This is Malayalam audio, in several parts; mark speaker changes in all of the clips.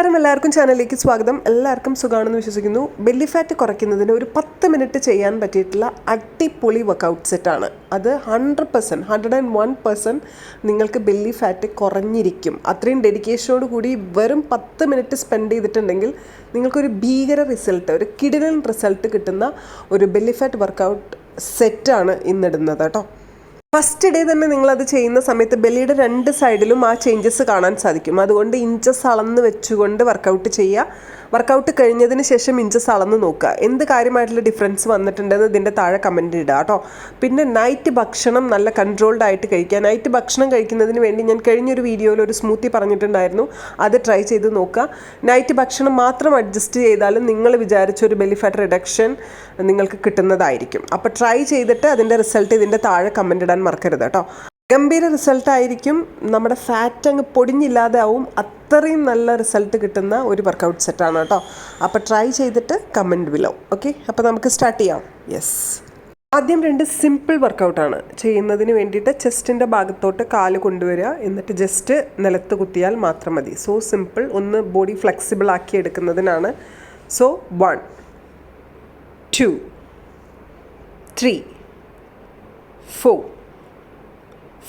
Speaker 1: നമസ്കാരം. എല്ലാവർക്കും ചാനലിലേക്ക് സ്വാഗതം. എല്ലാവർക്കും സുഖമാണെന്ന് വിശ്വസിക്കുന്നു. ബെല്ലി ഫാറ്റ് കുറയ്ക്കുന്നതിന് ഒരു പത്ത് മിനിറ്റ് ചെയ്യാൻ പറ്റിയിട്ടുള്ള അടിപൊളി വർക്കൗട്ട് സെറ്റാണ് അത് hundred percent hundred and one percent നിങ്ങൾക്ക് ബെല്ലി ഫാറ്റ് കുറഞ്ഞിരിക്കും. അത്രയും ഡെഡിക്കേഷനോട് കൂടി വെറും പത്ത് മിനിറ്റ് സ്പെൻഡ് ചെയ്തിട്ടുണ്ടെങ്കിൽ നിങ്ങൾക്കൊരു ഭീകര റിസൾട്ട് ഒരു കിടിലൻ റിസൾട്ട് കിട്ടുന്ന ഒരു ബെല്ലി ഫാറ്റ് വർക്കൗട്ട് സെറ്റാണ് ഇന്നിടുന്നത് കേട്ടോ. ഫസ്റ്റ് ഡേ തന്നെ നിങ്ങളത് ചെയ്യുന്ന സമയത്ത് ബെല്ലിയുടെ രണ്ട് സൈഡിലും ആ ചേഞ്ചസ് കാണാൻ സാധിക്കും. അതുകൊണ്ട് ഇഞ്ചസ് അളന്ന് വെച്ചുകൊണ്ട് വർക്കൗട്ട് ചെയ്യുക. വർക്കൗട്ട് കഴിഞ്ഞതിന് ശേഷം ഇഞ്ചസ് അളന്ന് നോക്കുക. എന്ത് കാര്യമായിട്ടുള്ള ഡിഫറൻസ് വന്നിട്ടുണ്ടെന്ന് ഇതിന്റെ താഴെ കമന്റ് ഇടുക കേട്ടോ പിന്നെ നൈറ്റ് ഭക്ഷണം നല്ല കൺട്രോൾഡ് ആയിട്ട് കഴിക്കുക. നൈറ്റ് ഭക്ഷണം കഴിക്കുന്നതിന് വേണ്ടി ഞാൻ കഴിഞ്ഞൊരു വീഡിയോയിൽ ഒരു സ്മൂത്തി പറഞ്ഞിട്ടുണ്ടായിരുന്നു. അത് ട്രൈ ചെയ്ത് നോക്കുക. നൈറ്റ് ഭക്ഷണം മാത്രം അഡ്ജസ്റ്റ് ചെയ്താലും നിങ്ങൾ വിചാരിച്ച ഒരു ബെല്ലി ഫാറ്റ് റിഡക്ഷൻ നിങ്ങൾക്ക് കിട്ടുന്നതായിരിക്കും. അപ്പോൾ ട്രൈ ചെയ്തിട്ട് അതിന്റെ റിസൾട്ട് ഇതിന്റെ താഴെ കമന്റ് ഇടാൻ മറക്കരുത് കേട്ടോ. ഗംഭീര റിസൾട്ട് ആയിരിക്കും. നമ്മുടെ ഫാറ്റ് അങ്ങ് പൊടിഞ്ഞില്ലാതെ ആവും അത്രയും നല്ല റിസൾട്ട് കിട്ടുന്ന ഒരു വർക്കൗട്ട് സെറ്റാണ് കേട്ടോ. അപ്പോൾ ട്രൈ ചെയ്തിട്ട് കമന്റ് ബിലോ ഓക്കെ അപ്പോൾ നമുക്ക് സ്റ്റാർട്ട് ചെയ്യാം. യെസ് ആദ്യം രണ്ട് സിമ്പിൾ വർക്കൗട്ടാണ് ചെയ്യുന്നതിന് വേണ്ടിയിട്ട് ചെസ്റ്റിന്റെ ഭാഗത്തോട്ട് കാൽ കൊണ്ടുവരിക. എന്നിട്ട് ജസ്റ്റ് നിലത്ത് കുത്തിയാൽ മാത്രം മതി. സോ സിമ്പിൾ ഒന്ന് ബോഡി ഫ്ലെക്സിബിൾ ആക്കി എടുക്കുന്നതിനാണ്. So one two three four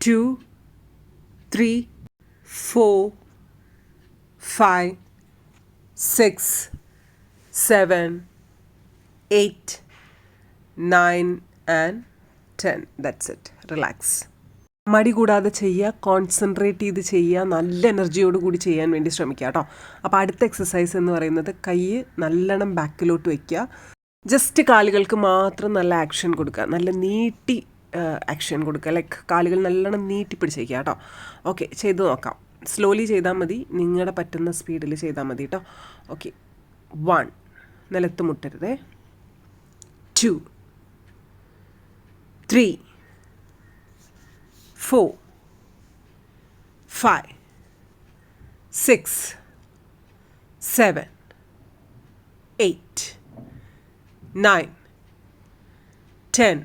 Speaker 1: two, three, four, five, six, seven, eight, nine, and ten. That's it. Relax. മടി കൂടാതെ ചെയ്യുക കോൺസെൻട്രേറ്റ് ചെയ്ത് ചെയ്യുക നല്ല എനർജിയോട് കൂടി ചെയ്യാൻ വേണ്ടി ശ്രമിക്കുക കേട്ടോ അപ്പോൾ അടുത്ത എക്സസൈസ് എന്ന് പറയുന്നത് കൈ നല്ലോണം ബാക്കിലോട്ട് വയ്ക്കുക ജസ്റ്റ് കാലുകൾക്ക് മാത്രം നല്ല ആക്ഷൻ കൊടുക്കുക നല്ല നീട്ടി ആക്ഷൻ കൊടുക്കുക. ലൈക്ക് കാലുകൾ നല്ലോണം നീട്ടി പിടിച്ചേക്കുക കേട്ടോ. ഓക്കെ ചെയ്ത് നോക്കാം. സ്ലോലി ചെയ്താൽ മതി. നിങ്ങളുടെ പറ്റുന്ന സ്പീഡിൽ ചെയ്താൽ മതി കേട്ടോ. ഓക്കെ വൺ നിലത്ത് മുട്ടരുതേ. Two three four five six seven eight nine ten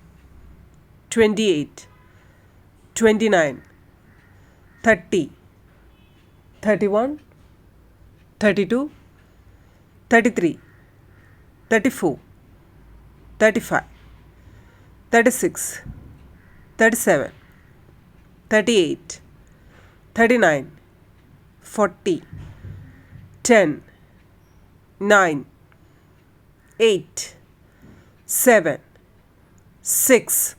Speaker 1: 28, 29, 30, 31, 32, 33, 34, 35, 36, 37, 38, 39, 40, 10, 9, 8, 7, 6,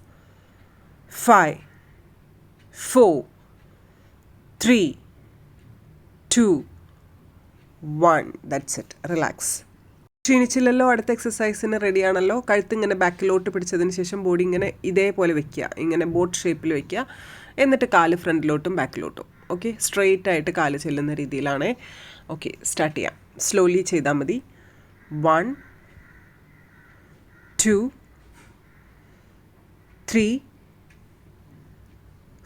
Speaker 1: five four three two one that's it relax ക്ഷീണിച്ചില്ലല്ലോ അടുത്ത എക്സസൈസിന് റെഡിയാണല്ലോ കഴുത്ത് ഇങ്ങനെ ബാക്കിലോട്ട് പിടിച്ചതിന് ശേഷം ബോഡി ഇങ്ങനെ ഇതേപോലെ വെക്കുക ഇങ്ങനെ ബോട്ട് ഷേപ്പിൽ വെക്കുക എന്നിട്ട് കാൽ ഫ്രണ്ടിലോട്ടും ബാക്കിലോട്ടും ഓക്കെ സ്ട്രെയിറ്റ് ആയിട്ട് കാൽ ചെല്ലുന്ന രീതിയിലാണ്. ഓക്കെ സ്റ്റാർട്ട് ചെയ്യാം. സ്ലോലി ചെയ്താൽ മതി. One two three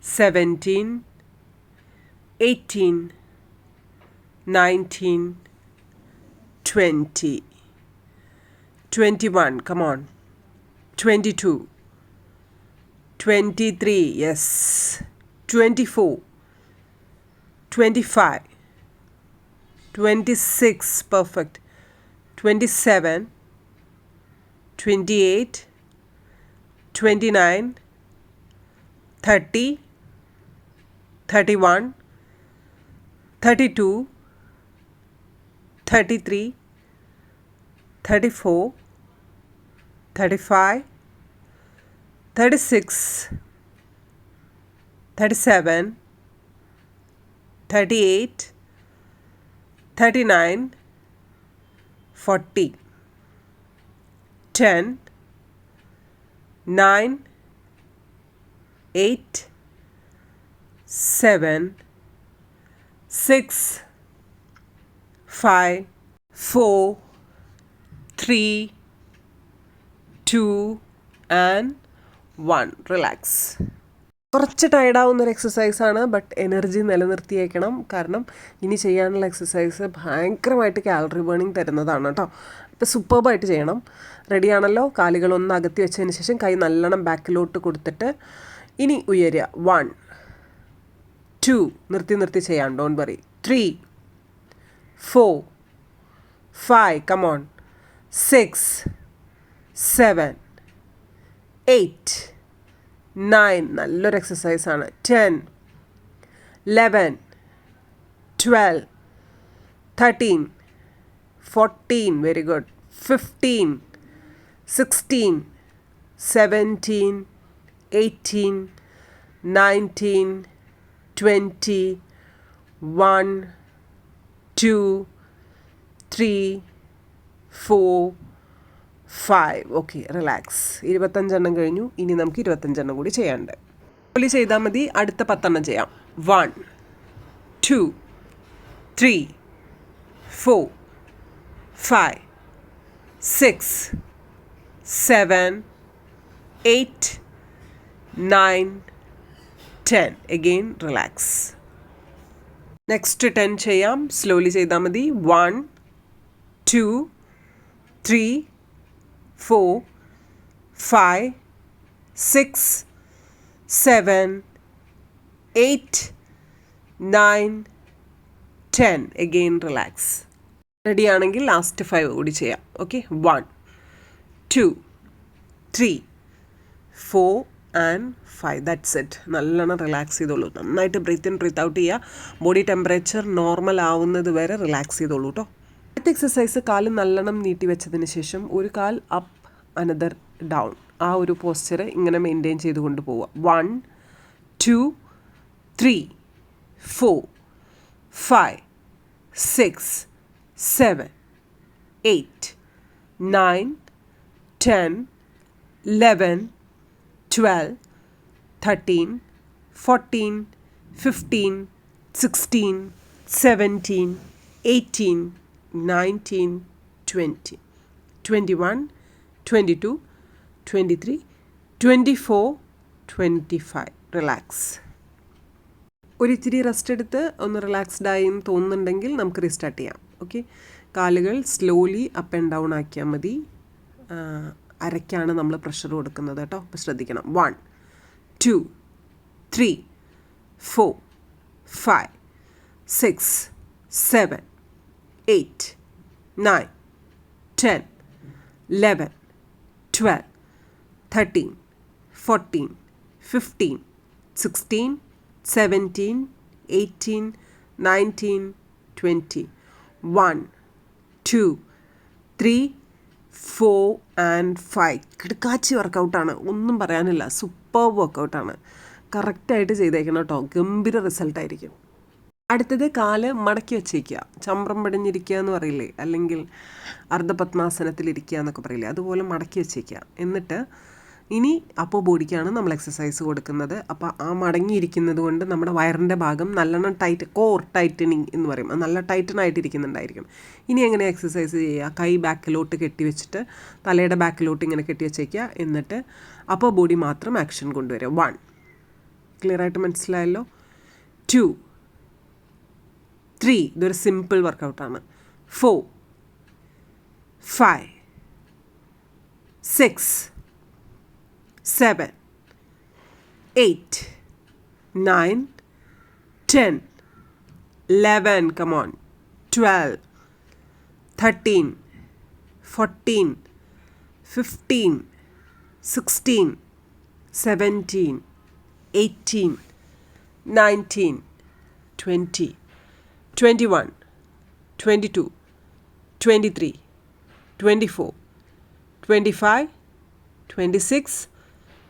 Speaker 1: seventeen, eighteen, nineteen, twenty. 21 come on. 22 23 yes. 24 25 26 perfect. 27 28 29 30 31 32 33 34 35 36 37 38 39 40 10 9 8 7 6 5 4 3 two and one relax കുറച്ച് ടയർഡാവുന്ന ഒരു എക്സസൈസാണ് ബട്ട് എനർജി നിലനിർത്തിയേക്കണം. കാരണം ഇനി ചെയ്യാനുള്ള എക്സസൈസ് ഭയങ്കരമായിട്ട് കാലറി ബേണിംഗ് തരുന്നതാണ് കേട്ടോ. അപ്പോൾ സൂപ്പർബായിട്ട് ചെയ്യണം. റെഡിയാണല്ലോ കാലുകളൊന്ന് അകത്തി വെച്ചതിന് ശേഷം കൈ നല്ലോണം ബാക്കിലോട്ട് കൊടുത്തിട്ട് ഇനി ഉയരുക. വൺ ടു നിർത്തി നിർത്തി ചെയ്യാം. Don't worry three four five come on six seven eight nine നല്ലൊരു എക്സസൈസാണ് ten eleven twelve thirteen fourteen very good fifteen sixteen seventeen eighteen nineteen twenty one two three four five okay relax ഇരുപത്തഞ്ചെണ്ണം കഴിഞ്ഞു. ഇനി നമുക്ക് ഇരുപത്തഞ്ചെണ്ണം കൂടി ചെയ്യാനുണ്ട്. ജോലി ചെയ്താൽ മതി. അടുത്ത പത്തെണ്ണം ചെയ്യാം. One two three four five six seven eight nine ten again relax next ten ചെയ്യാം. സ്ലോലി ചെയ്താൽ മതി. One two three four five six seven eight nine ten again relax ready ആണെങ്കിൽ ലാസ്റ്റ് ഫൈവ് കൂടി ചെയ്യാം. Okay one two three four and five that's it നല്ലോണം റിലാക്സ് ചെയ്തോളൂ നന്നായിട്ട് ബ്രീത്ത് ഇൻ ബ്രീത്ത് ഔട്ട് ചെയ്യുക ബോഡി ടെമ്പറേച്ചർ നോർമൽ ആവുന്നത് വരെ റിലാക്സ് ചെയ്തോളൂ കേട്ടോ അടുത്ത എക്സസൈസ് കാൽ നല്ലോണം നീട്ടി വെച്ചതിന് ശേഷം ഒരു കാൽ അപ്പ് അനദർ ഡൗൺ ആ ഒരു പോസ്ചർ ഇങ്ങനെ മെയിന്റെയിൻ ചെയ്തുകൊണ്ട് പോവുക. One two three four five six seven eight nine ten eleven twelve thirteen fourteen fifteen sixteen seventeen eighteen nineteen twenty twenty one twenty two twenty three twenty four twenty five relax ഒരിച്ചിരി റെസ്റ്റ് എടുത്ത് ഒന്ന് റിലാക്സ്ഡ് ആയി എന്ന് തോന്നുന്നുണ്ടെങ്കിൽ നമുക്ക് റീസ്റ്റാർട്ട് ചെയ്യാം. ഓക്കെ കാലുകൾ സ്ലോലി അപ്പ് ആൻഡ് ഡൗൺ ആക്കിയാൽ മതി. അരയ്ക്കാണ് നമ്മൾ പ്രഷർ കൊടുക്കുന്നത് കേട്ടോ. അപ്പോൾ ശ്രദ്ധിക്കണം. One two three four five six seven eight nine ten eleven twelve thirteen fourteen fifteen sixteen seventeen eighteen nineteen twenty one two three four and five കിടക്കാച്ചി വർക്കൗട്ടാണ് ഒന്നും പറയാനില്ല. സൂപ്പർ വർക്കൗട്ടാണ് കറക്റ്റായിട്ട് ചെയ്തേക്കണം കേട്ടോ ഗംഭീര റിസൾട്ടായിരിക്കും അടുത്തത് കാൽ മടക്കി വെച്ചേക്കുക. ചമ്പ്രം പടിഞ്ഞിരിക്കുക എന്ന് പറയില്ലേ? അല്ലെങ്കിൽ അർദ്ധപത്മാസനത്തിലിരിക്കുക എന്നൊക്കെ പറയില്ലേ? അതുപോലെ മടക്കി വെച്ചേക്കുക. എന്നിട്ട് ഇനി അപ്പോൾ ബോഡിക്കാണ് നമ്മൾ എക്സസൈസ് കൊടുക്കുന്നത്. അപ്പോൾ ആ മടങ്ങിയിരിക്കുന്നത് കൊണ്ട് നമ്മുടെ വയറിന്റെ ഭാഗം നല്ലോണം ടൈറ്റ് കോർ ടൈറ്റനിങ് എന്ന് പറയും. അത് നല്ല ടൈറ്റനായിട്ട് ഇരിക്കുന്നുണ്ടായിരിക്കും ഇനി എങ്ങനെ എക്സസൈസ് ചെയ്യുക? കൈ ബാക്കിലോട്ട് കെട്ടി വെച്ചിട്ട് തലയുടെ ബാക്കിലോട്ട് ഇങ്ങനെ കെട്ടി വെച്ചേക്കുക. എന്നിട്ട് അപ്പോൾ ബോഡി മാത്രം ആക്ഷൻ കൊണ്ടുവരിക. വൺ ക്ലിയർ ആയിട്ട് മനസ്സിലായല്ലോ? ടു ത്രീ ഇതൊരു simple വർക്കൗട്ടാണ് four five six seven, eight, nine, ten, eleven. come on, twelve, thirteen, fourteen, fifteen, sixteen, seventeen, eighteen, nineteen, twenty, twenty-one, twenty-two, twenty-three, twenty-four, twenty-five, twenty-six.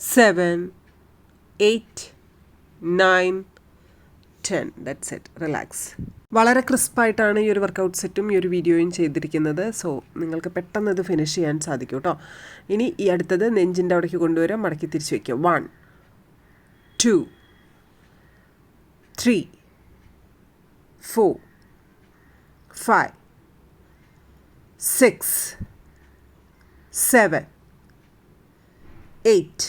Speaker 1: seven, eight, nine, ten. That's it. Relax. വളരെ ക്രിസ്പായിട്ടാണ് ഈ ഒരു വർക്കൗട്ട് സെറ്റും ഈ ഒരു വീഡിയോയും ചെയ്തിരിക്കുന്നത് സോ നിങ്ങൾക്ക് പെട്ടെന്ന് ഇത് ഫിനിഷ് ചെയ്യാൻ സാധിക്കും കേട്ടോ ഇനി ഈ അടുത്തത് നെഞ്ചിന്റെ അവിടേക്ക് കൊണ്ടുവരാം മടക്കി തിരിച്ചു വയ്ക്കുക one two three four five six seven eight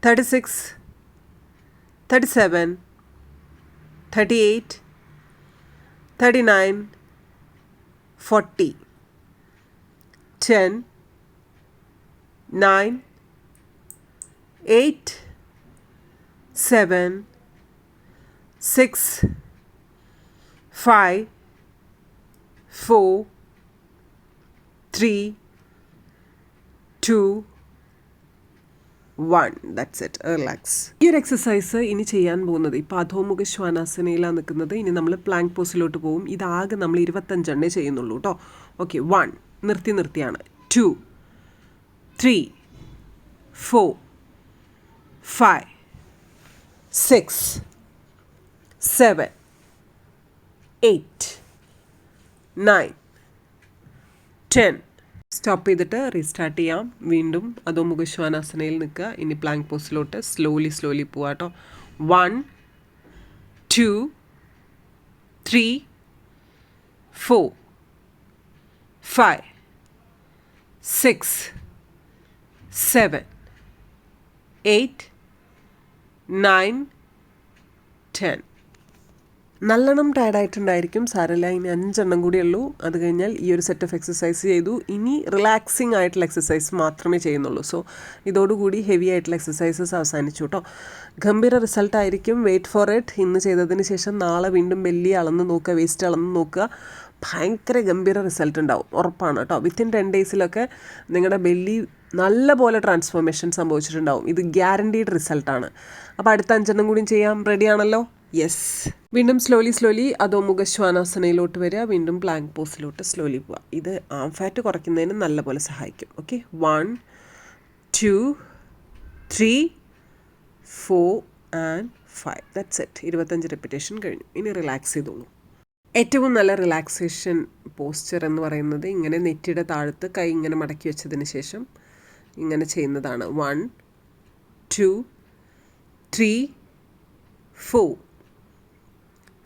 Speaker 1: 36, 37, 38, 39, 40, 10, 9, 8, 7, 6, 5, 4, 3, 2, one that's it relax ഈ ഒരു എക്സസൈസ് ഇനി ചെയ്യാൻ പോകുന്നത് ഇപ്പോൾ അധോമുഖ ശ്വാനാസനയിലാണ് നിൽക്കുന്നത് ഇനി നമ്മൾ പ്ലാങ്ക് പോസിലോട്ട് പോകും ഇതാകെ നമ്മൾ ഇരുപത്തഞ്ചെണ്ണേ ചെയ്യുന്നുള്ളൂ കേട്ടോ ഓക്കെ വൺ നിർത്തി നിർത്തിയാണ്. Two three four five six seven eight nine ten stop ചെയ്തിട്ട് റീസ്റ്റാർട്ട് ചെയ്യാം. വീണ്ടും അതോ മുഖശ്വാനാസനയിൽ നിൽക്കുക. ഇനി പ്ലാങ്ക് പോസ്റ്റിലോട്ട് സ്ലോലി സ്ലോലി പോവാം കേട്ടോ one two three four five six seven eight nine ten നല്ലോണം ടയർഡായിട്ടുണ്ടായിരിക്കും സാരല്ല ഇനി അഞ്ചെണ്ണം കൂടി ഉള്ളൂ. അത് കഴിഞ്ഞാൽ ഈ ഒരു സെറ്റ് ഓഫ് എക്സസൈസ് ചെയ്തു. ഇനി റിലാക്സിങ് ആയിട്ടുള്ള എക്സസൈസ് മാത്രമേ ചെയ്യുന്നുള്ളൂ. സോ ഇതോടുകൂടി ഹെവി ആയിട്ടുള്ള എക്സസൈസസ് അവസാനിച്ചു കേട്ടോ ഗംഭീര റിസൾട്ട് ആയിരിക്കും. വെയിറ്റ് ഫോർ ഇറ്റ് ഇന്ന് ചെയ്തതിന് ശേഷം നാളെ വീണ്ടും ബെല്ലി അളന്ന് നോക്കുക വേസ്റ്റ് അളന്ന് നോക്കുക. ഭയങ്കര ഗംഭീര റിസൾട്ട് ഉണ്ടാവും. ഉറപ്പാണ് കേട്ടോ വിത്തിൻ ടെൻ ഡേയ്സിലൊക്കെ നിങ്ങളുടെ ബെല്ലി നല്ല പോലെ ട്രാൻസ്ഫോർമേഷൻ സംഭവിച്ചിട്ടുണ്ടാവും. ഇത് ഗ്യാരണ്ടീഡ് റിസൾട്ടാണ് അപ്പോൾ അടുത്ത അഞ്ചെണ്ണം കൂടിയും ചെയ്യാം. റെഡിയാണല്ലോ യെസ് വീണ്ടും സ്ലോലി സ്ലോലി അതോ ശ്വാനാസനയിലോട്ട് വരിക വീണ്ടും പ്ലാങ്ക് പോസിലോട്ട് സ്ലോലി പോവുക. ഇത് ആം ഫാറ്റ് കുറയ്ക്കുന്നതിന് നല്ലപോലെ സഹായിക്കും. Okay one two three four and five that's it ഇരുപത്തഞ്ച് റെപ്പിറ്റേഷൻ കഴിഞ്ഞു. ഇനി റിലാക്സ് ചെയ്തോളൂ. ഏറ്റവും നല്ല റിലാക്സേഷൻ പോസ്ചർ എന്ന് പറയുന്നത് ഇങ്ങനെ നെറ്റിയുടെ താഴത്ത് കൈ ഇങ്ങനെ മടക്കി വെച്ചതിന് ശേഷം ഇങ്ങനെ ചെയ്യുന്നതാണ്. One two three four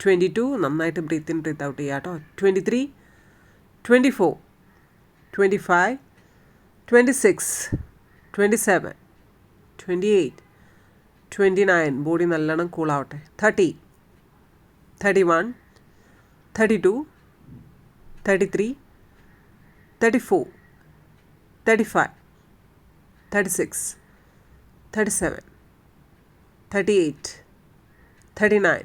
Speaker 1: Twenty two നന്നായിട്ട് ബ്രീത്ത് ഇൻ ബ്രീത്ത് ഔട്ട് ചെയ്യുക കേട്ടോ twenty three twenty four twenty five twenty six twenty seven twenty eight twenty nine. Body നല്ലോണം കൂളാവട്ടെ thirty thirty one thirty two thirty three thirty four thirty five thirty six thirty seven thirty eight thirty nine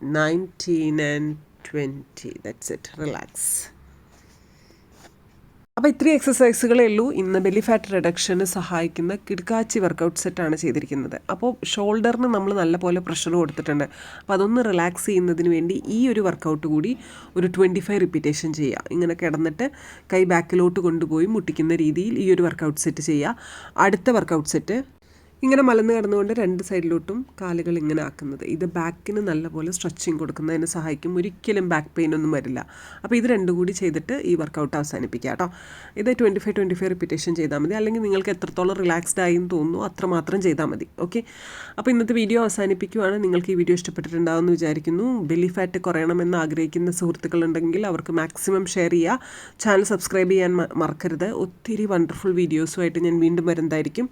Speaker 1: Nineteen and twenty that's it relax അപ്പോൾ ഇത്രയും എക്സസൈസുകളേ ഉള്ളൂ. ഇന്ന് ബെല്ലി ഫാറ്റ് റിഡക്ഷന് സഹായിക്കുന്ന കിടക്കാച്ചി വർക്കൗട്ട് സെറ്റാണ് ചെയ്തിരിക്കുന്നത്. അപ്പോൾ ഷോൾഡറിന് നമ്മൾ നല്ലപോലെ പ്രഷർ കൊടുത്തിട്ടുണ്ട്. അപ്പോൾ അതൊന്ന് റിലാക്സ് ചെയ്യുന്നതിന് വേണ്ടി ഈ ഒരു വർക്കൗട്ട് കൂടി ഒരു ട്വന്റി ഫൈവ് റിപ്പീറ്റേഷൻ ചെയ്യുക ഇങ്ങനെ കിടന്നിട്ട് കൈ ബാക്കിലോട്ട് കൊണ്ടുപോയി മുട്ടിക്കുന്ന രീതിയിൽ ഈ ഒരു വർക്കൗട്ട് സെറ്റ് ചെയ്യുക അടുത്ത വർക്കൗട്ട് സെറ്റ് ഇങ്ങനെ മലന്ന് കിടന്നുകൊണ്ട് രണ്ട് സൈഡിലോട്ടും കാലുകൾ ഇങ്ങനെ ആക്കുന്നത്. ഇത് ബാക്കിന് നല്ലപോലെ സ്ട്രെച്ചിങ് കൊടുക്കുന്നതിന് സഹായിക്കും. ഒരിക്കലും ബാക്ക് പെയിൻ ഒന്നും വരില്ല. അപ്പോൾ ഇത് രണ്ടും കൂടി ചെയ്തിട്ട് ഈ വർക്കൗട്ട് അവസാനിപ്പിക്കുക കേട്ടോ. ഇത് twenty five twenty five repetition ചെയ്താൽ മതി. അല്ലെങ്കിൽ നിങ്ങൾക്ക് എത്രത്തോളം റിലാക്സ്ഡ് ആയി എന്ന് തോന്നുന്നു അത്രമാത്രം ചെയ്താൽ മതി. ഓക്കെ അപ്പോൾ ഇന്നത്തെ വീഡിയോ അവസാനിപ്പിക്കുവാണ്. നിങ്ങൾക്ക് ഈ വീഡിയോ ഇഷ്ടപ്പെട്ടിട്ടുണ്ടാവുമെന്ന് വിചാരിക്കുന്നു. ബെല്ലി ഫാറ്റ് കുറയണമെന്ന് ആഗ്രഹിക്കുന്ന സുഹൃത്തുക്കളുണ്ടെങ്കിൽ അവർക്ക് മാക്സിമം ഷെയർ ചെയ്യുക. ചാനൽ സബ്സ്ക്രൈബ് ചെയ്യാൻ മറക്കരുത്. ഒത്തിരി വണ്ടർഫുൾ വീഡിയോസുമായിട്ട് ഞാൻ വീണ്ടും വരുന്നതായിരിക്കും.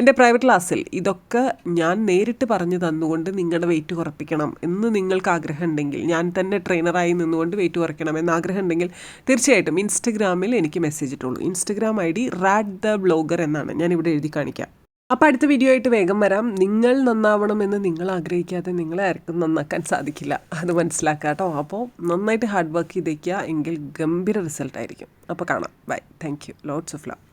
Speaker 1: എന്റെ പ്രൈവറ്റ് ക്ലാസ്സിൽ ഇതൊക്കെ ഞാൻ നേരിട്ട് പറഞ്ഞു തന്നുകൊണ്ട് നിങ്ങളുടെ വെയിറ്റ് കുറപ്പിക്കണം എന്ന് നിങ്ങൾക്ക് ആഗ്രഹം ഉണ്ടെങ്കിൽ ഞാൻ തന്നെ ട്രെയിനറായി നിന്നുകൊണ്ട് വെയിറ്റ് കുറയ്ക്കണം എന്ന് ആഗ്രഹം ഉണ്ടെങ്കിൽ തീർച്ചയായിട്ടും ഇൻസ്റ്റഗ്രാമിൽ എനിക്ക് message ഇട്ടുള്ളൂ. Instagram I D rad the blogger എന്നാണ്. ഞാൻ ഇവിടെ എഴുതി കാണിക്കാം. അപ്പോൾ അടുത്ത വീഡിയോ ആയിട്ട് വേഗം വരാം. നിങ്ങൾ നന്നാവണമെന്ന് നിങ്ങൾ ആഗ്രഹിക്കാതെ നിങ്ങളെ ആർക്കും നന്നാക്കാൻ സാധിക്കില്ല. അത് മനസ്സിലാക്കുക കേട്ടോ അപ്പോൾ നന്നായിട്ട് ഹാർഡ് വർക്ക് ചെയ്തേക്കുക എങ്കിൽ ഗംഭീര റിസൾട്ടായിരിക്കും അപ്പോൾ കാണാം. Bye thank you lots of love